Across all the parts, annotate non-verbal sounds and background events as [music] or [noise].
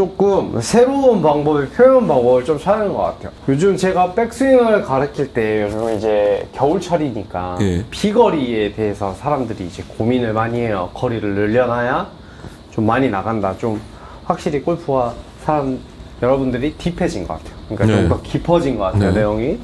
조금 새로운 방법의 표현 방법을 좀 찾는 것 같아요. 요즘 제가 백스윙을 가르칠 때 요즘 이제 겨울철이니까 예. 비거리에 대해서 사람들이 이제 고민을 많이 해요. 거리를 늘려놔야 좀 많이 나간다. 좀 확실히 골프와 사람 여러분들이 딥해진 것 같아요. 그러니까 네. 좀더 깊어진 것 같아요. 네. 내용이.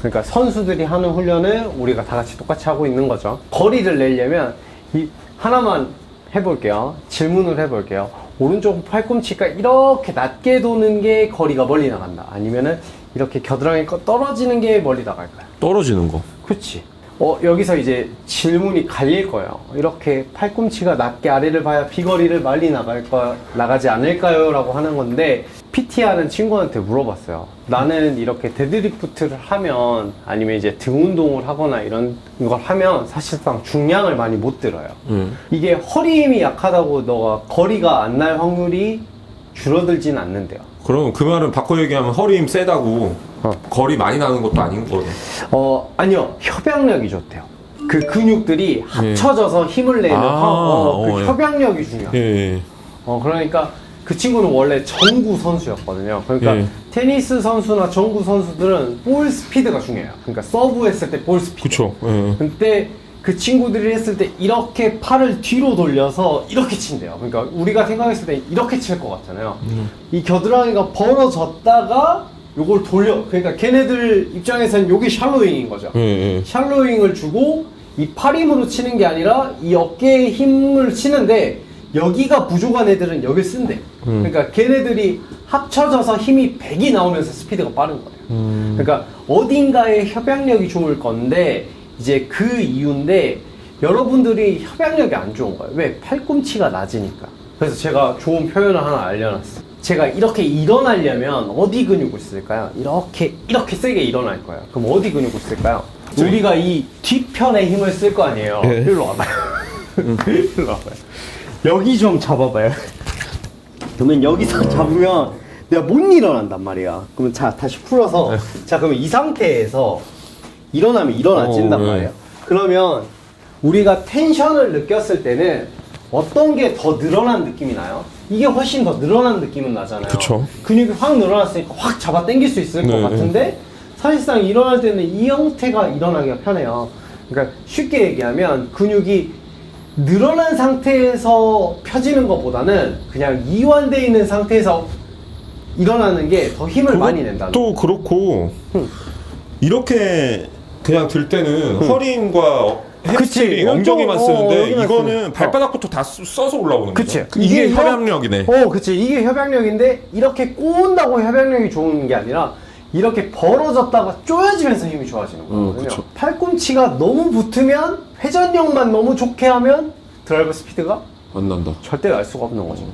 그러니까 선수들이 하는 훈련을 우리가 다 같이 똑같이 하고 있는 거죠. 거리를 내려면 이 하나만 해볼게요. 질문을 해볼게요. 오른쪽 팔꿈치가 이렇게 낮게 도는 게 거리가 멀리 나간다. 아니면은 이렇게 겨드랑이 거 떨어지는 게 멀리 나갈까요? 떨어지는 거. 그치. 어, 여기서 이제 질문이 갈릴 거예요. 이렇게 팔꿈치가 낮게 아래를 봐야 비거리를 많이 나갈 거, 나가지 않을까요? 라고 하는 건데, PT 하는 친구한테 물어봤어요. 나는 이렇게 데드리프트를 하면, 아니면 이제 등 운동을 하거나 이런 걸 하면 사실상 중량을 많이 못 들어요. 음. 이게 허리 힘이 약하다고 너가 거리가 안 날 확률이 줄어들진 않는데요. 그럼 그 말은 바꿔 얘기하면 허리 힘 세다고 어. 거리 많이 나는 것도 아닌 거네. 어, 아니요. 협약력이 좋대요. 그 근육들이 합쳐져서 힘을 내는 아, 화- 어, 그 어, 예. 협약력이 중요해요. 예. 어, 그러니까 그 친구는 원래 정구 선수였거든요. 그러니까 예. 테니스 선수나 정구 선수들은 볼 스피드가 중요해요. 그러니까 서브 했을 때 볼 스피드. 그쵸. 예. 근데 그 친구들이 했을 때 이렇게 팔을 뒤로 돌려서 이렇게 친대요. 그러니까 우리가 생각했을 때 이렇게 칠 것 같잖아요. 이 겨드랑이가 벌어졌다가 요걸 돌려. 그러니까 걔네들 입장에서는 요게 샬로잉인 거죠. 예. 예. 샬로잉을 주고 이 팔 힘으로 치는 게 아니라 이 어깨에 힘을 치는데 여기가 부족한 애들은 여길 쓴대. 그러니까 걔네들이 합쳐져서 힘이 100이 나오면서 스피드가 빠른 거예요. 그러니까 어딘가에 협약력이 좋을 건데 이제 그 이유인데 여러분들이 협약력이 안 좋은 거예요. 왜? 팔꿈치가 낮으니까. 그래서 제가 좋은 표현을 하나 알려놨어요. 제가 이렇게 일어나려면 어디 근육을 쓸까요? 이렇게 이렇게 세게 일어날 거예요. 그럼 어디 근육을 쓸까요? 우리가 이 뒤편에 힘을 쓸 거 아니에요. 예. 일로 와봐요. [laughs] 일로 와봐요. 여기 좀 잡아봐요. [laughs] 그러면 여기서 잡으면 내가 못 일어난단 말이야. 그러면 자 다시 풀어서 자 그러면 이 상태에서 일어나면 일어나진단 어, 네. 말이에요. 그러면 우리가 텐션을 느꼈을 때는 어떤 게 더 늘어난 느낌이 나요? 이게 훨씬 더 늘어난 느낌은 나잖아요. 그쵸. 근육이 확 늘어났으니까 확 잡아 당길 수 있을 것 네. 같은데 사실상 일어날 때는 이 형태가 일어나기가 편해요. 그러니까 쉽게 얘기하면 근육이 늘어난 상태에서 펴지는 것보다는 그냥 이완되어 있는 상태에서 일어나는 게 더 힘을 많이 낸다는 또 그렇고 응. 이렇게 그냥 들 때는 허리 힘과 그치. 햄스트링 엉덩이만 어, 쓰는데 여기만 이거는 쓰는. 발바닥부터 다 쓰- 써서 올라오는 그치. 거죠. 이게 이게 협약력이네. 어, 그치. 이게 협약력인데 이렇게 꼬은다고 협약력이 좋은 게 아니라 이렇게 벌어졌다가 쪼여지면서 힘이 좋아지는 거거든요. 어, 그쵸. 팔꿈치가 너무 붙으면 회전력만 너무 좋게 하면 드라이버 스피드가 안 난다. 절대 날 수가 없는 거죠.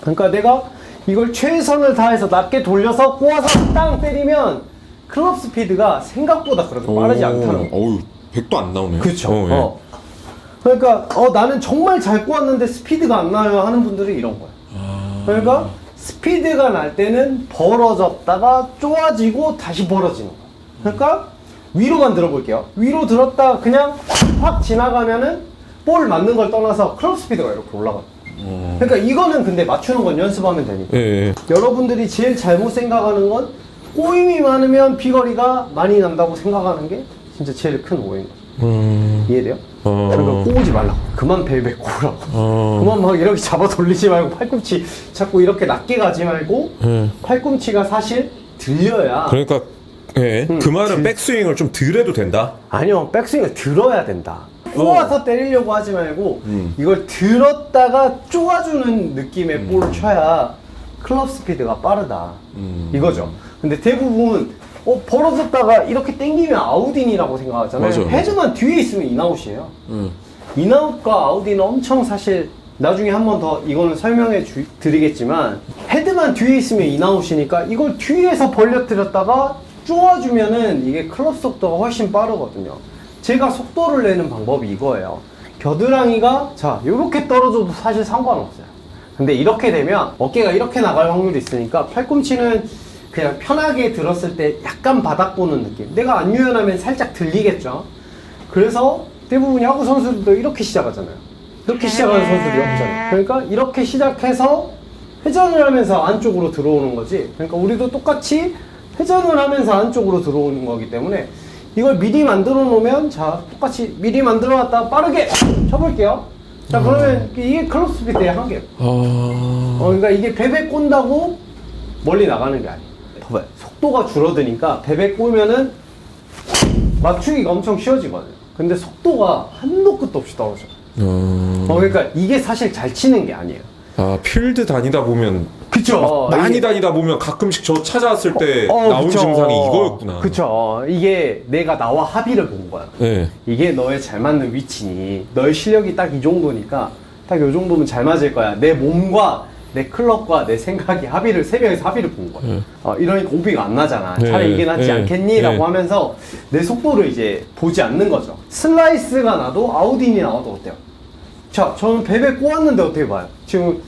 그러니까 내가 이걸 최선을 다해서 낮게 돌려서 꼬아서 땅 때리면 클럽 스피드가 생각보다 그렇게 빠르지 않다는 거. 어우, 100도 안 나오네. 그렇죠. 어, 예. 어. 그러니까 어 나는 정말 잘 꼬았는데 스피드가 안 나요 하는 분들이 이런 거예요. 아. 그러니까 스피드가 날 때는 벌어졌다가 쪼아지고 다시 벌어지는 거예요. 그러니까 위로만 들어볼게요. 위로 들었다 그냥 확 지나가면은 볼 맞는 걸 떠나서 클럽 스피드가 이렇게 올라가요. 어. 그러니까 이거는 근데 맞추는 건 연습하면 되니까. 예, 예. 여러분들이 제일 잘못 생각하는 건 꼬임이 많으면 비거리가 많이 난다고 생각하는 게 진짜 제일 큰 오해인 거예요. 음, 이해돼요? 어. 그러니까 꼬우지 말라고. 그만 벨벳 꼬라고. 어. 그만 막 이렇게 잡아 돌리지 말고 팔꿈치 자꾸 이렇게 낮게 가지 말고 예. 팔꿈치가 사실 들려야 그러니까 예. 음, 그 말은 들- 백스윙을 좀 덜 해도 된다. 아니요 백스윙을 들어야 된다. 꼬아서 때리려고 하지 말고 음. 이걸 들었다가 쪼아주는 느낌의 볼을 쳐야 클럽 스피드가 빠르다. 음. 이거죠. 근데 대부분 어, 벌어졌다가 이렇게 당기면 아웃인이라고 생각하잖아요. 맞아요, 헤드만 뒤에 있으면 인아웃이에요. 음. 인아웃과 아웃인은 엄청 사실 나중에 한 번 더 이거는 설명해 주- 드리겠지만 헤드만 뒤에 있으면 인아웃이니까 이걸 뒤에서 벌려뜨렸다가 쪼아주면은 이게 클럽 속도가 훨씬 빠르거든요. 제가 속도를 내는 방법이 이거예요. 겨드랑이가 자 이렇게 떨어져도 사실 상관없어요. 근데 이렇게 되면 어깨가 이렇게 나갈 확률이 있으니까 팔꿈치는 그냥 편하게 들었을 때 약간 바닥 보는 느낌. 내가 안 유연하면 살짝 들리겠죠. 그래서 대부분 야구 선수들도 이렇게 시작하잖아요. 이렇게 시작하는 선수들이 없잖아요. 그러니까 이렇게 시작해서 회전을 하면서 안쪽으로 들어오는 거지. 그러니까 우리도 똑같이 회전을 하면서 안쪽으로 들어오는 거기 때문에 이걸 미리 만들어 놓으면 자 똑같이 미리 만들어 놨다 빠르게 쳐볼게요. 자 그러면 이게 클럽 스피드의 한계예요. 아. 어, 그러니까 이게 베베 꼰다고 멀리 나가는 게 아니에요. 봐봐요. 속도가 줄어드니까 베베 꼬면은 맞추기가 엄청 쉬워지거든요. 근데 속도가 한도 끝도 없이 떨어져요. 어. 어, 그러니까 이게 사실 잘 치는 게 아니에요. 아 필드 다니다 보면 그쵸. 많이 이게- 다니다 보면 가끔씩 저 찾아왔을 때 어, 나온 그쵸. 증상이 이거였구나. 그쵸. 이게 내가 나와 합의를 본 거야. 네. 이게 너의 잘 맞는 위치니, 너의 실력이 딱 이 정도니까, 딱 이 정도면 잘 맞을 거야. 내 몸과 내 클럽과 내 생각이 합의를, 세 명이서 합의를 본. 네. 어, 이러니까 오비가 안 나잖아. 네, 차라리 이게 낫지 네, 않겠니? 라고 네. 하면서 내 속도를 이제 보지 않는 거죠. 슬라이스가 나도 아우딘이 나와도 어때요? 자, 저는 베베 꼬았는데 어떻게 봐요? 지금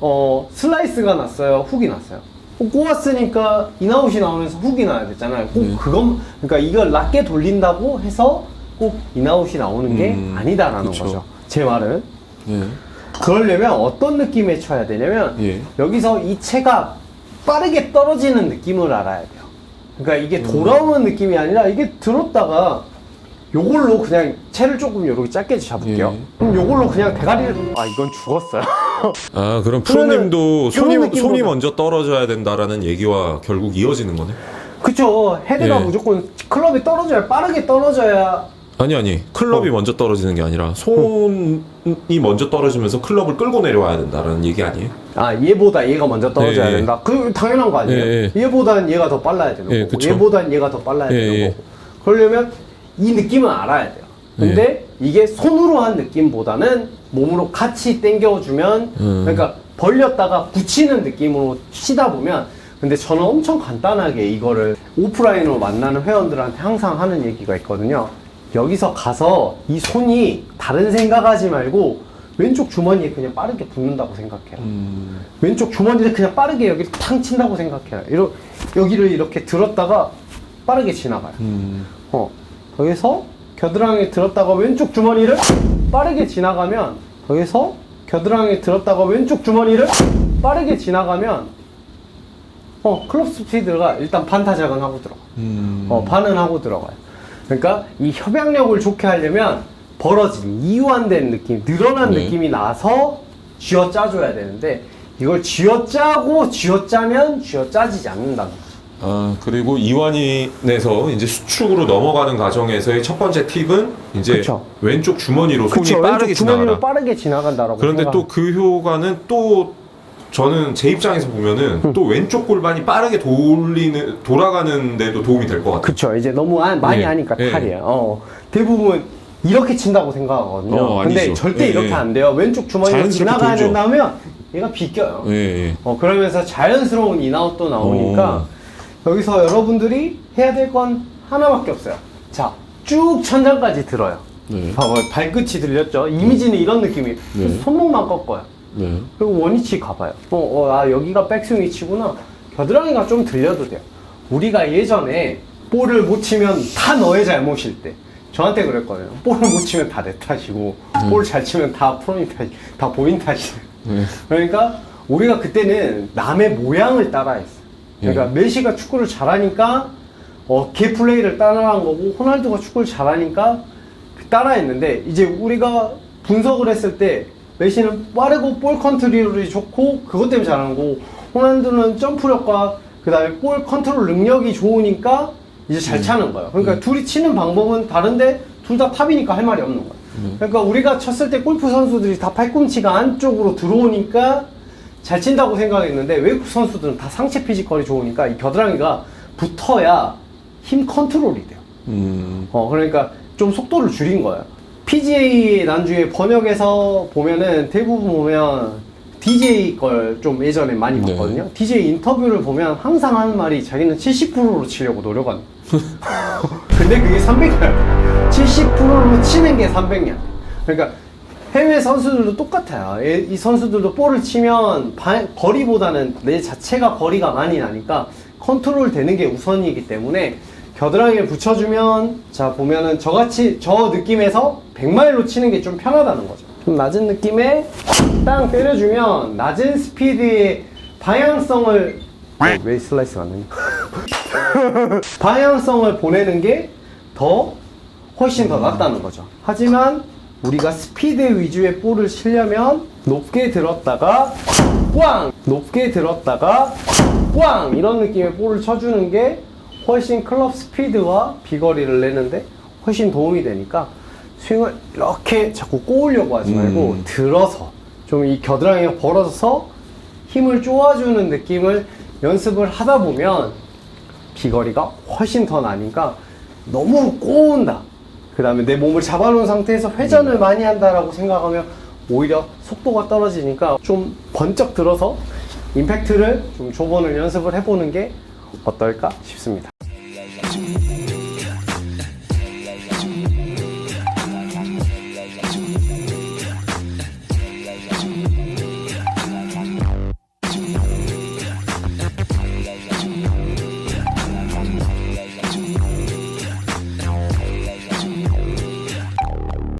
어 슬라이스가 났어요, 훅이 났어요. 어, 꼬았으니까 인아웃이 나오면서 훅이 나야 됐잖아요. 꼭 네. 그건 그러니까 이걸 낮게 돌린다고 해서 꼭 인아웃이 나오는 게 음, 아니다라는 그쵸. 거죠. 제 말은 네. 그러려면 어떤 느낌에 쳐야 되냐면 예. 여기서 이 채가 빠르게 떨어지는 느낌을 알아야 돼요. 그러니까 이게 돌아오는 느낌이 아니라 이게 들었다가 요걸로 그냥 채를 조금 이렇게 짧게 잡을게요. 예. 그럼 요걸로 그냥 대가리를 아 이건 죽었어요. 아 그럼 프로님도 손이 느낌으로 손이 가- 먼저 떨어져야 된다라는 얘기와 결국 이어지는 거네. 그쵸 헤드가 예. 무조건 클럽이 떨어져야 빠르게 떨어져야 아니 아니 클럽이 어. 먼저 떨어지는 게 아니라 손이 먼저 떨어지면서 클럽을 끌고 내려와야 된다라는 얘기 아니에요? 아 얘보다 얘가 먼저 떨어져야 예, 예. 된다. 그 당연한 거 아니에요? 예, 얘보단 얘가 더 빨라야 되는 예, 거고 그쵸. 얘보단 얘가 더 빨라야 예, 되는 예. 거고 그러려면 이 느낌은 알아야 돼요. 근데 이게 손으로 한 느낌보다는 몸으로 같이 당겨주면 음. 그러니까 벌렸다가 붙이는 느낌으로 치다 보면 근데 저는 엄청 간단하게 이거를 오프라인으로 만나는 회원들한테 항상 하는 얘기가 있거든요. 여기서 가서 이 손이 다른 생각하지 말고 왼쪽 주머니에 그냥 빠르게 붙는다고 생각해요. 왼쪽 주머니를 그냥 빠르게 여기 탕 친다고 생각해요. 이러, 여기를 이렇게 들었다가 빠르게 지나가요. 어, 여기서 겨드랑이에 들었다가 왼쪽 주머니를 빠르게 지나가면 여기서 겨드랑이에 들었다가 왼쪽 주머니를 빠르게 지나가면 어, 클럽 스피드가 일단 반 타작은 하고 들어가. 어, 반은 하고 들어가요. 그러니까 이 협약력을 좋게 하려면 벌어진 이완된 느낌, 늘어난 네. 느낌이 나서 쥐어 짜줘야 되는데 이걸 쥐어 짜고 쥐어 짜면 쥐어 짜지지 않는다는 거죠. 아 그리고 이완인에서 이제 수축으로 넘어가는 과정에서의 첫 번째 팁은 이제 그쵸. 왼쪽 주머니로 손이 그쵸, 빠르게 왼쪽 주머니로 지나가라. 빠르게 지나간다라고. 그런데 생각- 또그 효과는 또 저는 제 입장에서 보면은 또 왼쪽 골반이 빠르게 돌리는 돌아가는데도 도움이 될 것 같아요. 그쵸 이제 너무 안- 많이 예, 하니까 예. 탈이에요. 어, 대부분 이렇게 친다고 생각하거든요. 어, 근데 아니죠. 절대 예, 이렇게 예. 안 돼요. 왼쪽 주머니로 자연스럽게 지나가야 돌죠. 된다면 얘가 비껴요. 예, 예. 어, 그러면서 자연스러운 인아웃도 나오니까 여기서 여러분들이 해야 될 건 하나밖에 없어요. 자, 쭉 천장까지 들어요. 네. 봐봐요. 발끝이 들렸죠? 이미지는 이런 느낌이에요. 그래서 네. 손목만 꺾어요. 네. 그리고 원위치 가봐요. 어, 어, 아, 여기가 백스윙 위치구나. 겨드랑이가 좀 들려도 돼요. 우리가 예전에 볼을 못 치면 다 너의 잘못일 때. 저한테 그랬거든요. 볼을 못 치면 다 내 탓이고, 볼잘 치면 다 프로님 탓이, 다 보인 탓이에요. 네. 그러니까 우리가 그때는 남의 모양을 따라했어. 그러니까 메시가 축구를 잘하니까 어, 걔 플레이를 따라한 거고 호날두가 축구를 잘하니까 그 따라했는데 이제 우리가 분석을 했을 때 메시는 빠르고 볼 컨트롤이 좋고 그것 때문에 잘하는 거고 호날두는 점프력과 그 다음에 볼 컨트롤 능력이 좋으니까 이제 잘 차는 거예요. 그러니까 둘이 치는 방법은 다른데 둘 다 탑이니까 할 말이 없는 거예요. 그러니까 우리가 쳤을 때 골프 선수들이 다 팔꿈치가 안쪽으로 들어오니까 잘 친다고 생각했는데 외국 선수들은 다 상체 피지컬이 좋으니까 이 겨드랑이가 붙어야 힘 컨트롤이 돼요. 음. 어 그러니까 좀 속도를 줄인 거예요. PGA 난주의 번역에서 보면은 대부분 보면 DJ 걸 좀 예전에 많이 네. 봤거든요. DJ 인터뷰를 보면 항상 하는 말이 자기는 70%로 치려고 노력한. [laughs] 근데 그게 300년. 70%로 치는 게 300년. 그러니까 해외 선수들도 똑같아요. 예, 이 선수들도 볼을 치면 바- 거리보다는 내 자체가 거리가 많이 나니까 컨트롤 되는 게 우선이기 때문에 겨드랑이를 붙여주면 자 보면은 저같이 저 느낌에서 100마일로 치는 게 좀 편하다는 거죠. 좀 낮은 느낌에 땅 때려주면 낮은 스피드의 방향성을 어, 왜 슬라이스가 안 되냐? [laughs] 방향성을 보내는 게 더 훨씬 더 낫다는 거죠. 하지만 우리가 스피드 위주의 볼을 치려면 높게 들었다가 꽝! 높게 들었다가 꽝! 이런 느낌의 볼을 쳐주는 게 훨씬 클럽 스피드와 비거리를 내는데 훨씬 도움이 되니까 스윙을 이렇게 자꾸 꼬으려고 하지 말고 음. 들어서 좀 이 겨드랑이가 벌어져서 힘을 쪼아주는 느낌을 연습을 하다 보면 비거리가 훨씬 더 나니까 너무 꼬운다. 그 다음에 내 몸을 잡아놓은 상태에서 회전을 많이 한다라고 생각하면 오히려 속도가 떨어지니까 좀 번쩍 들어서 임팩트를 좀 줘보는 연습을 해보는 게 어떨까 싶습니다.